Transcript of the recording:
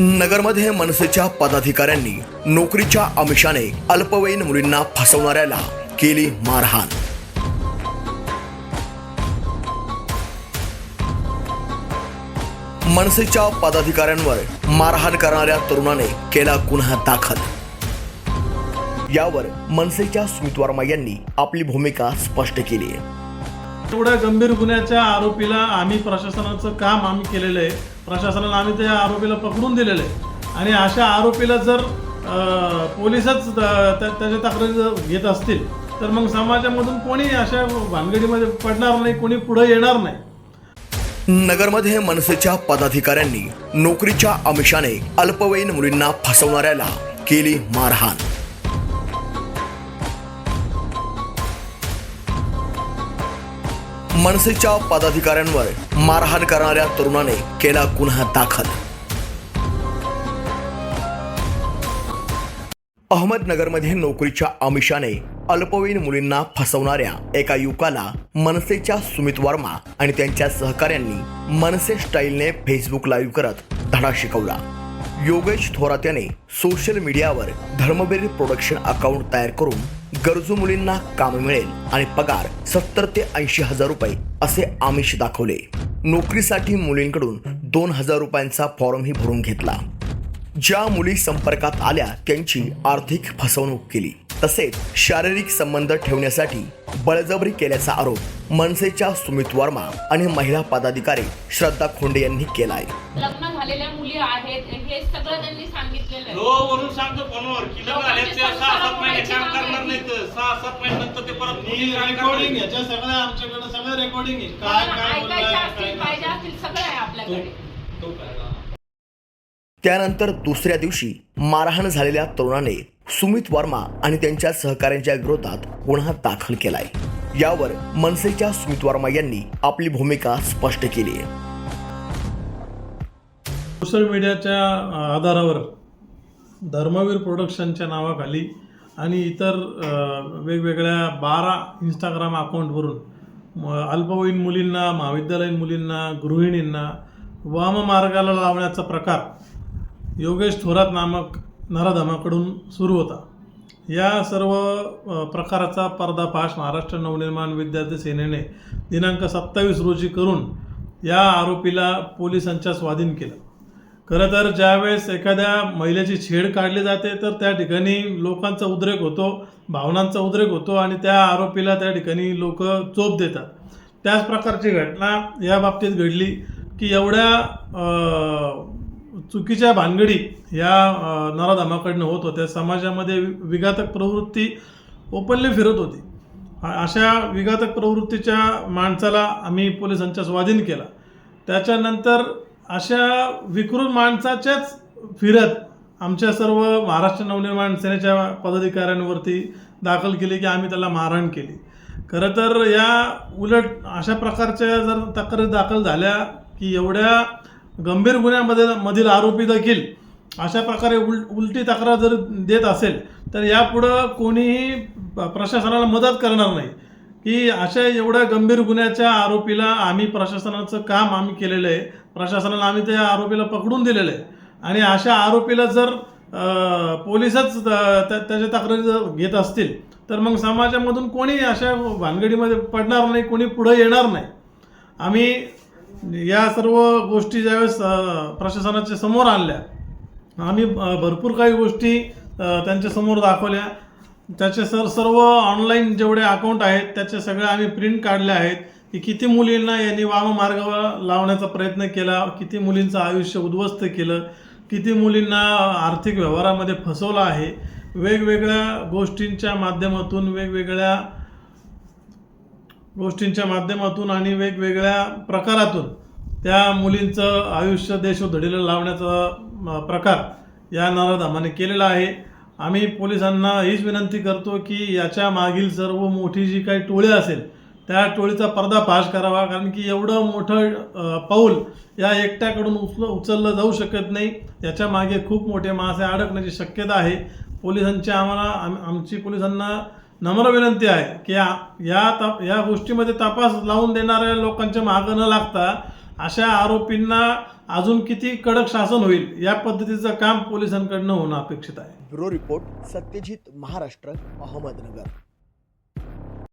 नगरमध्ये मनसेच्या पदाधिकाऱ्यांनी नोकरीच्या आमिषाने अल्पवयीन मुलींना फसवणाऱ्याला केली मारहाण. मनसेच्या पदाधिकाऱ्यांवर मारहाण करणाऱ्या तरुणाने केला गुन्हा दाखल. यावर मनसेच्या स्मित वर्मा यांनी आपली भूमिका स्पष्ट केली. एवढ्या गंभीर गुन्ह्याच्या आरोपीला आम्ही प्रशासनाचं काम आम्ही केलेलं आहे. प्रशासनाला आम्ही त्या आरोपीला पकडून दिलेलं. आहे आणि अशा आरोपीला जर पोलीसच त्या- त्याच्या तक्रारी जर घेत असतील तर मग समाजामधून कोणी अशा भानगडीमध्ये पडणार नाही कोणी पुढे येणार नाही. नगरमध्ये मनसेच्या पदाधिकाऱ्यांनी नोकरीच्या आमिषाने अल्पवयीन मुलींना फसवणाऱ्याला केली मारहाण. मनसेच्या पदाधिकाऱ्यांवर मारहाण करणाऱ्या तरुणाने केला गुन्हा दाखल. अहमदनगरमध्ये नोकरीच्या आमिषाने अल्पवयीन मुलींना फसवणाऱ्या एका युवकाला मनसेच्या सुमित वर्मा आणि त्यांच्या सहकाऱ्यांनी मनसे स्टाईलने फेसबुक लाईव्ह करत धडा शिकवला. योगेश थोरात याने सोशल मीडियावर धर्मवीर प्रोडक्शन अकाउंट तयार करून गरजू मुलींना काम मिळेल आणि पगार सत्तर ते ऐंशी हजार रुपये असे आमिष दाखवले. नोकरीसाठी मुलींकडून दोन हजार रुपयांचा फॉर्मही भरून घेतला. ज्या मुली संपर्कात आल्या त्यांची आर्थिक फसवणूक केली. तसेच शारीरिक संबंध ठेवण्यासाठी बळजबरी केल्याचा आरोप मनसेच्या सुमित वर्मा आणि महिला पदाधिकारी श्रद्धा खोंडे यांनी केलाय. लग्न झालेल्या मुली आहेत हे सगळं त्यांनी सांगितलेलं आहे. हो म्हणून सांगतो फोनवर. की लग्न झाले? ते सहा सात महिने काम करणार नाही तर सहा सात महिन्यानंतर ते परत मुली रेकॉर्डिंग. याच्या सगळ्या आमच्याकडे सगळं रेकॉर्डिंग आहे. काय काय काय. पाहिजे असतील सगळं आहे आपल्याकडे. तो? त्यानंतर दुसऱ्या दिवशी मारहाण झालेल्या तरुणाने सुमित वर्मा आणि त्यांच्या सहकाऱ्यांच्या विरोधात गुन्हा दाखल केलाय. यावर मनसेच्या सुमित वर्मा यांनी आपली भूमिका स्पष्ट केली आहे. सोशल मीडियाच्या आधारावर धर्मवीर प्रोडक्शनच्या नावाखाली आणि इतर वेगवेगळ्या बारा इंस्टाग्राम अकाउंटवरून अल्पवयीन मुलींना महाविद्यालयीन मुलींना गृहिणींना वाममार्गाला लावण्याचा प्रकार योगेश थोरात नामक नराधमाकडून सुरू होता. या सर्व प्रकाराचा पर्दाफाश महाराष्ट्र नवनिर्माण विद्यार्थी सेनेने दिनांक सत्तावीस रोजी करून या आरोपीला पोलिसांच्या स्वाधीन केलं. खरं तर ज्यावेळेस एखाद्या महिलेची छेड काढली जाते तर त्या ठिकाणी लोकांचा उद्रेक होतो भावनांचा उद्रेक होतो आणि त्या आरोपीला त्या ठिकाणी लोक चोप देतात. त्याच प्रकारची घटना या बाबतीत घडली की एवढ्या चुकीच्या भानगडी या नराधामाकडनं होत होत्या. समाजामध्ये वि- विघातक प्रवृत्ती ओपनली फिरत होती. अशा विघातक प्रवृत्तीच्या माणसाला आम्ही पोलिसांच्या स्वाधीन केला. त्याच्यानंतर अशा विकृत माणसाच्याच फिरत आमच्या सर्व महाराष्ट्र नवनिर्माण सेनेच्या पदाधिकाऱ्यांवरती दाखल केली की आम्ही त्याला मारहाण केली. खरं तर या उलट अशा प्रकारच्या जर तक्रारी दाखल झाल्या की एवढ्या गंभीर गुन्ह्यामध्ये मधील आरोपी देखील अशा प्रकारे उल उलटी तक्रार जर देत असेल तर यापुढं कोणीही प्रशासनाला मदत करणार नाही. की अशा एवढ्या गंभीर गुन्ह्याच्या आरोपीला आम्ही प्रशासनाचं काम आम्ही केलेलं आहे. प्रशासनाला आम्ही त्या आरोपीला पकडून दिलेलं आहे. आणि अशा आरोपीला जर पोलिसच त्या त्याच्या तक्रारी जर घेत असतील तर मग समाजामधून कोणी अशा भानगडीमध्ये पडणार नाही कोणी पुढं येणार नाही. आम्ही या सर्व गोष्टी ज्यावेळेस प्रशासनाच्या समोर आणल्या आम्ही भरपूर काही गोष्टी त्यांच्या त्यांच्यासमोर दाखवल्या. त्याचे सर सर्व ऑनलाईन जेवढे अकाउंट आहेत त्याचे सगळे आम्ही प्रिंट काढले आहेत की किती मुलींना यांनी वाम मार्गावर लावण्याचा प्रयत्न केला किती मुलींचं आयुष्य उद्ध्वस्त केलं किती मुलींना आर्थिक व्यवहारामध्ये फसवलं आहे. वेगवेगळ्या गोष्टींच्या माध्यमातून वेगवेगळ्या गोष्टींच्या माध्यमातून आणि वेगवेगळ्या प्रकारातून त्या मुलींचं आयुष्य देशोधडीला लावण्याचा प्रकार या नराधामाने केलेला आहे. आम्ही पोलिसांना हीच विनंती करतो की याच्या मागील सर्व मोठी जी काही टोळी असेल त्या टोळीचा पर्दाफाश करावा. कारण की एवढं मोठं पाऊल या एकट्याकडून उचल उचललं जाऊ शकत नाही. याच्या मागे खूप मोठे मासे अडकण्याची शक्यता आहे. पोलिसांची आम्हाला आम आमची पोलिसांना नम्र विनंती आहे की या या तप या गोष्टीमध्ये तपास लावून देणाऱ्या लोकांच्या मागं न लागता अशा आरोपींना अजून किती कडक शासन होईल या पद्धतीचं काम पोलिसांकडनं होणं अपेक्षित आहे. Bureau report Satyajit Maharashtra Ahmednagar.